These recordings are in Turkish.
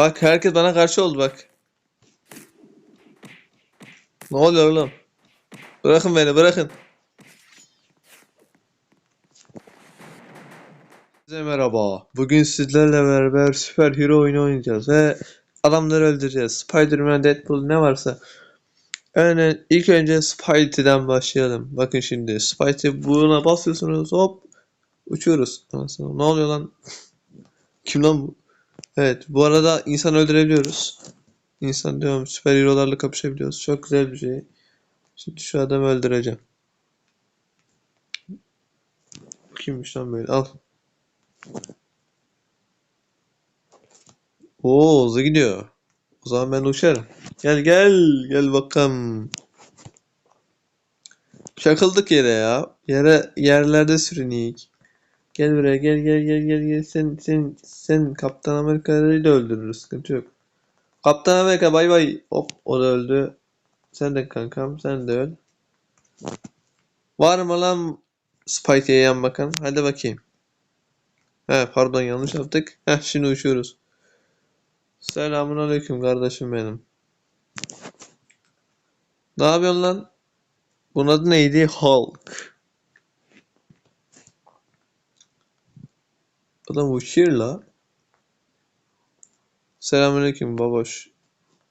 Bak herkes bana karşı oldu bak. Ne oluyor oğlum? Bırakın beni bırakın. Size merhaba. Bugün sizlerle beraber süper hero oyunu oynayacağız ve adamları öldüreceğiz. Spider-Man, Deadpool ne varsa. Yani ilk önce Spidey'den başlayalım. Bakın şimdi Spidey buna basıyorsunuz hop uçuyoruz. Ne oluyor lan? Kim lan bu? Evet bu arada insan öldürebiliyoruz. İnsan diyorum süper hero'larla kapışabiliyoruz. Çok güzel bir şey. Şimdi şu adamı öldüreceğim. Kimmiş lan böyle? Al. Oo hızlı gidiyor. O zaman ben uçarım. Gel gel gel bakalım. Çakıldık yere ya. Yere yerlerde sürüneyik. Gel buraya gel gel gel gel gel sen sen sen Kaptan Amerika'yı da öldürürüz sıkıntı yok. Kaptan Amerika bay bay. Hop o da öldü. Sen de kankam sen de öl. Var mı lan Spike'ye yan bakan? Hadi bakayım. He pardon yanlış yaptık. Heh şimdi uçuyoruz. Selamun aleyküm kardeşim benim. Ne yapıyorsun lan? Bunun adı neydi? Hulk. Adam uçuyor la. Selamünaleyküm baboş.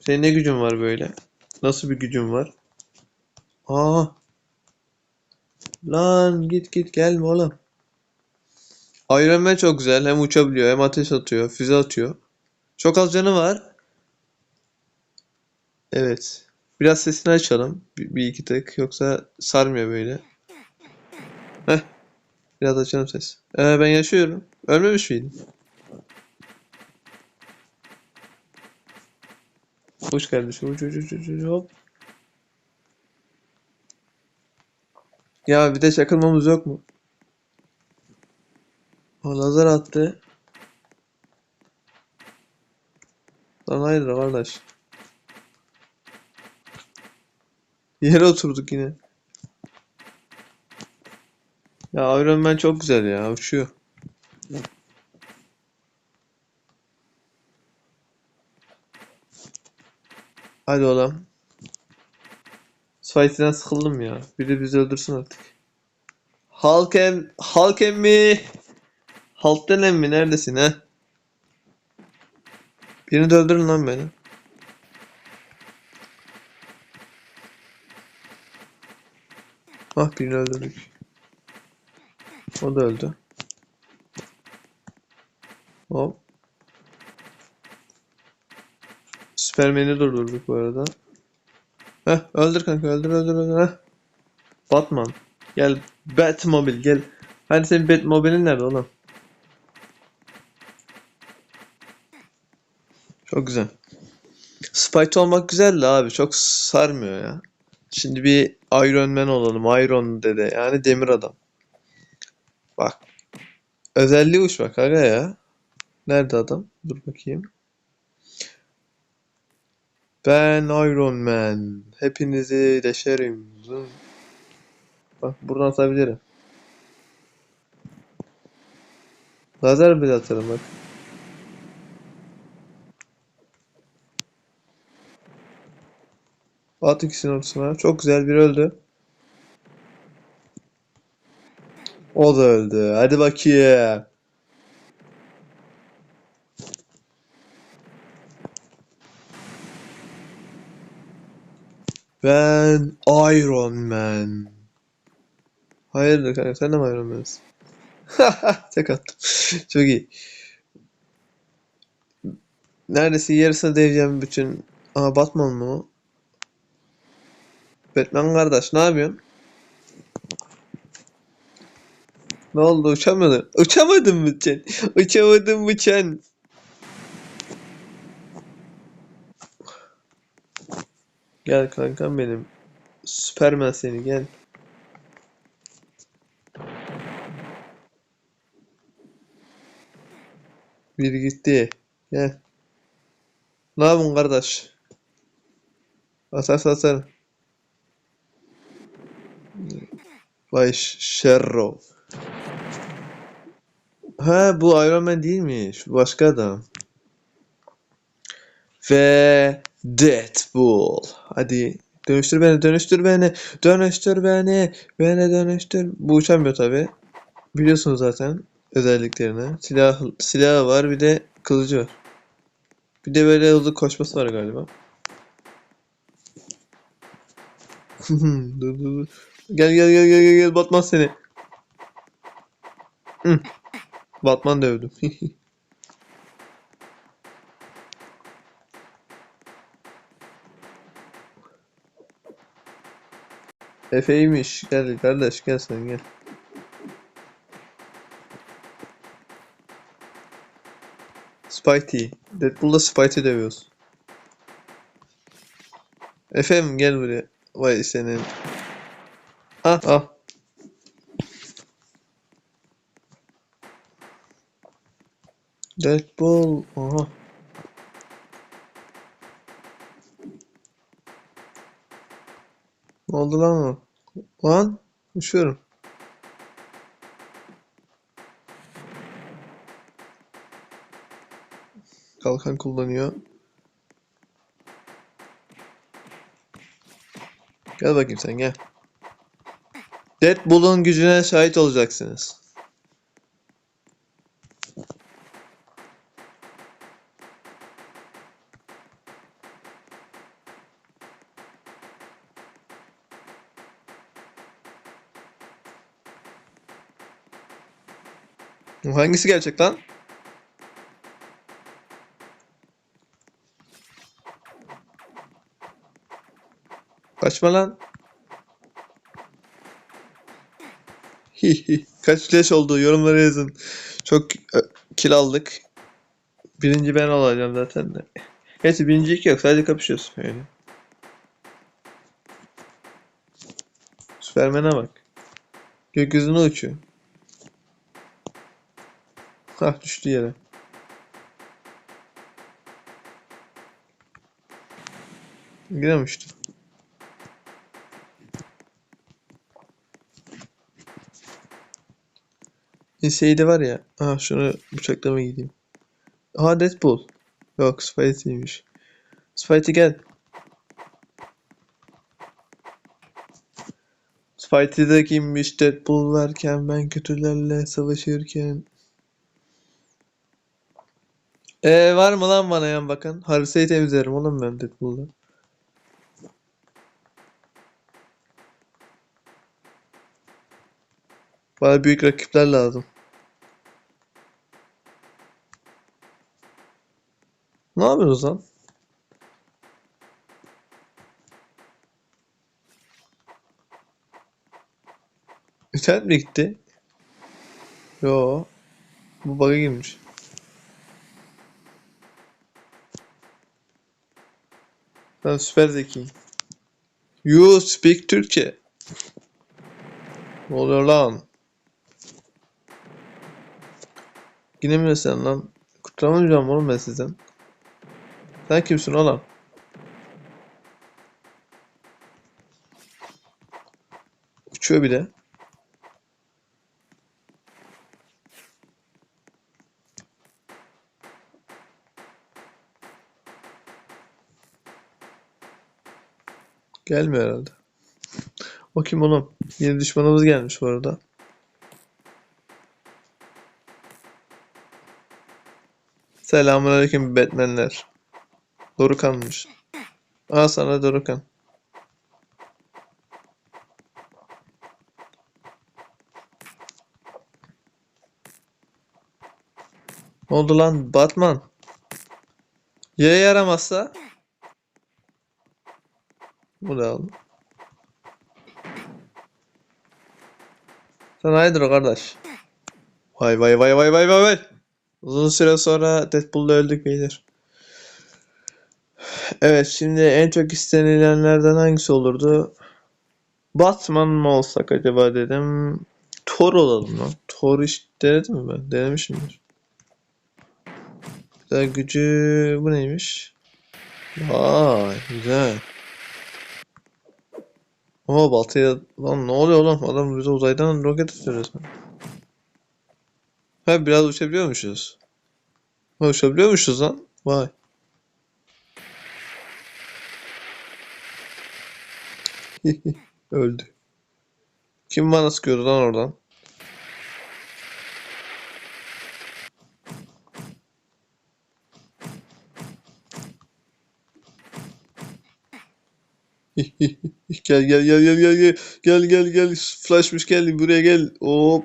Senin ne gücün var böyle? Nasıl bir gücün var? Aa. Lan git git gelme oğlum. Iron Man çok güzel. Hem uçabiliyor hem ateş atıyor. Füze atıyor. Çok az canı var. Evet. Biraz sesini açalım. Bir, bir iki tık. Yoksa sarmıyor böyle. Heh. Biraz açalım ses. Ee, ben yaşıyorum. Ölmemiş miydim? Hoş kardeşim. Uç uç uç uç uç, hop. Ya bir de çakılmamız yok mu? O lazer attı. Lan hayır kardeş. Yere oturduk yine. Ya Iron Man çok güzel ya. Uçuyor. Hadi oğlum. Spidey'den sıkıldım ya. Biri bizi öldürsün artık. Hulk em, Hulk emmi. Mi? Neredesin ha? Birini de öldürün lan beni. Ah birini öldürdük. O da öldü. Hop. Süpermen'i durdurduk bu arada. Heh öldür kanka öldür öldür öldür. Heh. Batman. Gel Batmobile gel. Hani senin Batmobile'in nerede oğlum? Çok güzel. Spite olmak güzel de abi çok sarmıyor ya. Şimdi bir Iron Man olalım. Iron dede yani demir adam. Bak. Özelliği uç bak aga ya. Nerede adam? Dur bakayım. Ben Iron Man. Hepinizi deşerim. Bak buradan atabilirim. Lazer bile atarım bak. At ikisinin ortasına. Çok güzel bir öldü. O da öldü. Hadi bakayım. Ben Iron Man. Hayırdır kanka sen de mi Iron Man'sin? Tek attım. Çok iyi. Neredeyse yarısını deveceğim bütün. Aha Batman mı? Batman kardeş ne yapıyorsun? Ne oldu uçamadın? Uçamadın mı sen? Uçamadın mı sen? Gel kankam benim. Süpermen seni gel. Biri gitti. Gel. Ne yapıyorsun kardeş? Atar atar. Vay Ş- Sherro. Ha bu Iron Man değilmiş. Bu başka adam. ve Deadpool. Hadi dönüştür beni, dönüştür beni, dönüştür beni, beni dönüştür. Bu uçamıyor tabi. Biliyorsunuz zaten özelliklerini. Silah, silahı var bir de kılıcı var. Bir de böyle hızlı koşması var galiba. dur dur dur. Gel gel gel gel gel Batman seni. Hı. Batman dövdüm. Efe'ymiş. Gel kardeş gel sen gel. Spidey. Deadpool'da Spidey dövüyoruz. Efe'm gel buraya. Vay senin. Ah ah. Deadpool. Aha. Ne oldu lan o? Lan uçuyorum. Kalkan kullanıyor. Gel bakayım sen gel. Deadpool'un gücüne şahit olacaksınız. Hangisi gerçek lan? Kaçma lan. Kaç flash oldu yorumlara yazın. Çok e, kill aldık. Birinci ben olacağım zaten de. Neyse birincilik yok sadece kapışıyoruz öyle. Süpermen'e bak. Gökyüzüne uçuyor. Hah düştü yere. Giremişti. Şeyde var ya. Aha şunu bıçaklama gideyim. Aha Deadpool. Yok Spidey'miş. Spidey gel. Spidey'de kimmiş Deadpool varken ben kötülerle savaşırken. Ee var mı lan bana yan bakan? Harisayı temizlerim oğlum ben Deadpool'da. Bana büyük rakipler lazım. Ne yapıyorsunuz lan? İnternet mi gitti? Yo. Bu bug'a girmiş. Ben süper zekiyim. You speak Türkçe. Ne oluyor lan? Yine mi sen lan? Kurtulamayacağım oğlum ben sizden. Sen kimsin oğlum? Uçuyor bir de. Gelmiyor herhalde. O kim oğlum? Yeni düşmanımız gelmiş bu arada. Selamünaleyküm Batman'ler. Dorukan'mış. Aa sana Dorukan. Ne oldu lan Batman? Ya yaramazsa? Bu da. Sen hayırdır kardeş? Vay vay vay vay vay vay vay. Uzun süre sonra Deadpool'da öldük beyler. Evet şimdi en çok istenilenlerden hangisi olurdu? Batman mı olsak acaba dedim. Thor olalım lan. Thor hiç denedim mi ben? Denemişimdir. Güzel gücü bu neymiş? Vay güzel. Oha baltaya... Lan ne oluyor oğlum? Adam bize uzaydan roket atıyor resmen. Ha biraz uçabiliyormuşuz. Ha, uçabiliyormuşuz lan. Vay. Öldü. Kim bana sıkıyordu lan oradan? Gel gel gel gel gel gel. Gel gel flashmış gel buraya gel. Hop.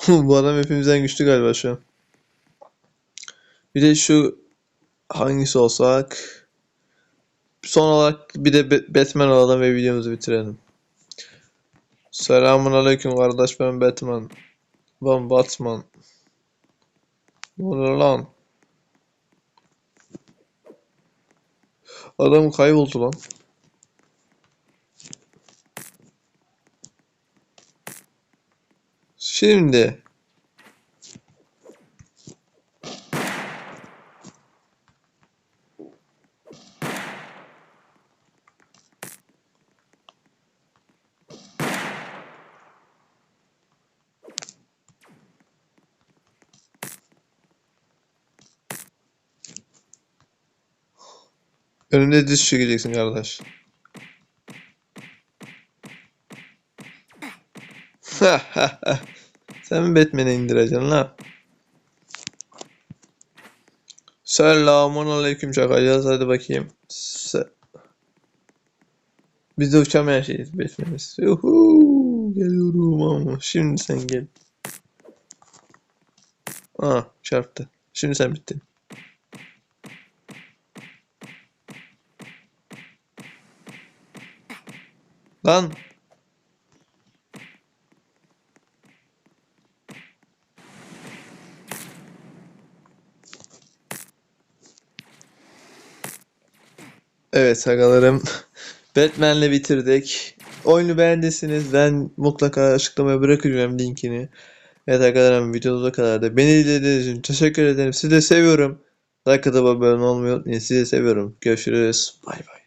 Bu adam hepimizden güçlü galiba şu an. Bir de şu hangisi olsak son olarak bir de Ba- Batman alalım ve videomuzu bitirelim. Selamun aleyküm kardeş ben Batman. Ben Batman. Ne lan? Adam kayboldu lan. Şimdi önümde diz çökeceksin kardeş. Sen mi Batman'e indireceksin lan? Selamun aleyküm çakacağız hadi bakayım. Se Biz de uçamayan şeyiz Batman'iz. Yuhuu, geliyorum ama şimdi sen gel. Aa çarptı. Şimdi sen bittin. Lan Evet agalarım. Batman'le bitirdik. Oyunu beğendiyseniz ben mutlaka açıklamaya bırakacağım linkini. Evet arkadaşlar videoda kadar da. Beni izlediğiniz için teşekkür ederim. Sizi de seviyorum. Like atıp abone olmayı unutmayın. Sizi de seviyorum. Görüşürüz. Bay bay.